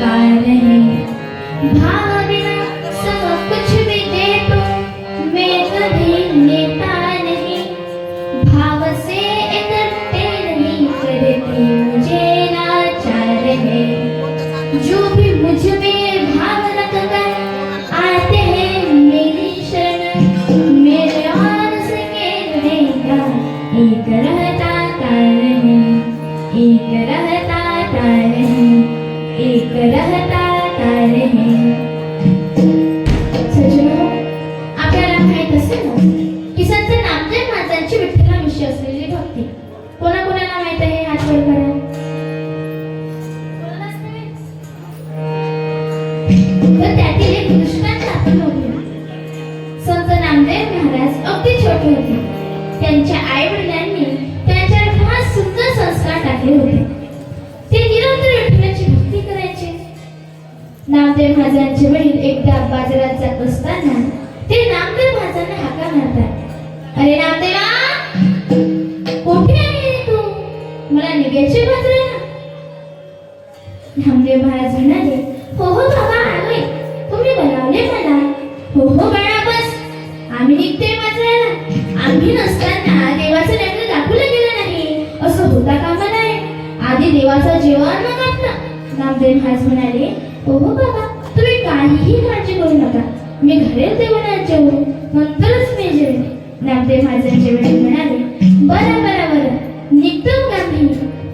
Thy name. Thy संत नामदेव महाराज अगदी छोटे होते. त्यांच्या आई वडिलांनी त्यांच्यावर फार सुंदर संस्कार टाकले होते. नामदेव महाराजांचे बहीण एकदा बाजारात जात असताना ते नामदेव महाराजांना हाका मारतात. अरे नामदेवा कुठे आहे तू? मला निघायचे बाजाराला. नामदेव महाराज म्हणाले हो हो बाबा आलोय. तुम्ही बनवले मला. हो हो बाळा बस. आम्ही निघते बाजाराला. आम्ही नसताना देवाचं लग्न दाखवलं गेलं नाही. असं होता कामा नाही आधी देवाचं जेवण मग आपलं. नामदेव महाराज म्हणाले हो हो बाबा. काहीही काळजी करू नका. मी घरेच देवनात जेवू नंतरच मी जेवेन. नामदेव महाजनचे वडील म्हणाले बरं बरं बरं. निघतो गांधी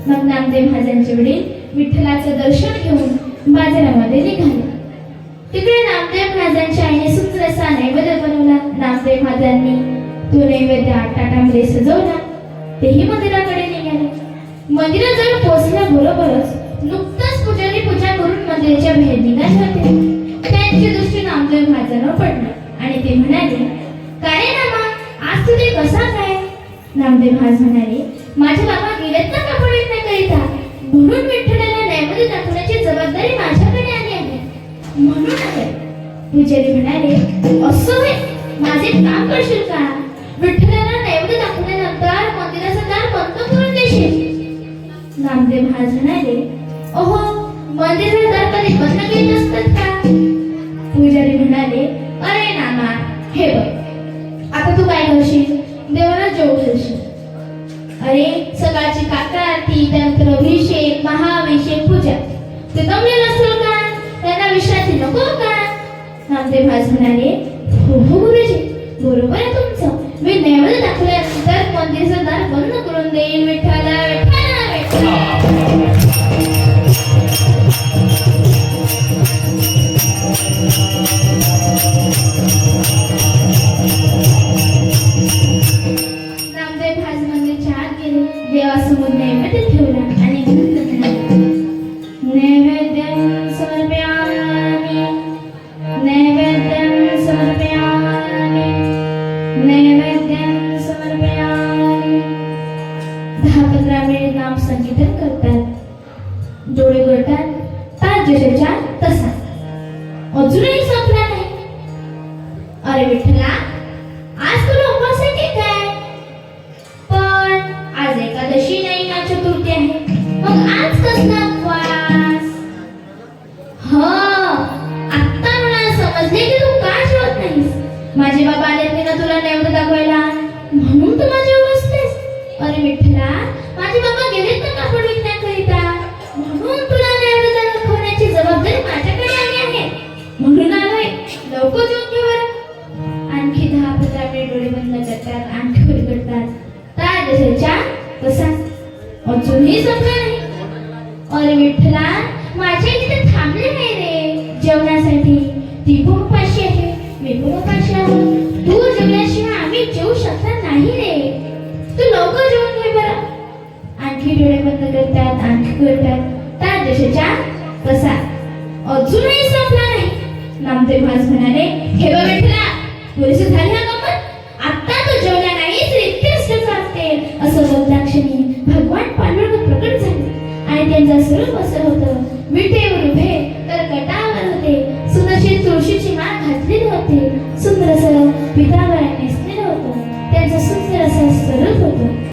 मग नामदेव महाजनचे वडील विठ्ठलाचं दर्शन घेऊन बाजारामध्ये निघाले. तिकडे नामदेव महाराजांच्या आईने सुंदर असा नैवेद्य बनवला. नामदेव महाराजांनी तो नैवेद्य आठ ताटामध्ये सजवला. तेही मंदिराकडे निघाले. मंदिराजवळ पोहोचल्याबरोबरच नुकताच पुजारी पूजा करून मंदिराच्या बाहेर निघाले होते. त्यांची दृष्टी नामदेव महाराजांवर पडलं. आणि ते म्हणाले काय नामा आज तुझे कसा काय? नामदेव महाराज म्हणाले माझे बाबा गेलेत ना कापड करीता? म्हणून विठ्ठलाला न्यायमध्ये दाखवण्याची जबाबदारी माझ्याकडे आली आहे. म्हणून आहे. पुजारी म्हणाले असं होय माझे काम करशील का? विठ्ठलाला नैवेद्य दाखवल्यानंतर मंदिराचं दार बंद करून देशील. नामदेव महाराज म्हणाले ओहो मंदिराचं दार कधी बंद केले असतात का? देवाला जेवू घालशील अरे सकाळची काका आरती त्यानंतर अभिषेक महाअभिषेक पूजा. ते दमले नसेल का? त्यांना विश्रांती नको का? नामदेव महाराज म्हणाले हो हो गुरुजी. बरोबर आहे तुमचं. मी नैवेद्य दाखवल्यानंतर मंदिरचं दार बंद करून देईन विठ्ठला विठ्ठला देवासमोर नैवेद्य ठेवला आणि म्हणत म्हणाले, नैवेद्यं समर्पयामि. नैवेद्यं समर्पयामि. नैवेद्यं समर्पयामि. दहा पंधरा मिनिट नाम संगीतन करतात. डोळे गळतात. तास जशाच्या तसा. अजूनही संपला नाही. अरे विठ्ठला अरे विठ्ठला माझ्या इथे थांबले नाही रे. जेवणासाठी ती पण उपाशी आहे मी पण उपाशी आहे. तू जेवल्याशिवाय आम्ही जेवू शकणार नाही रे. तू लवकर जेवून घे बरं. आणखी डोळे बंद करतात आणखी करतात त्या देशाच्या तसा. अजूनही संपला नाही. नामदेव महाराज म्हणाले हे बघ विठ्ठला पुरेसे झाले आणि त्यांचं स्वरूप असं होतं. विटेवरून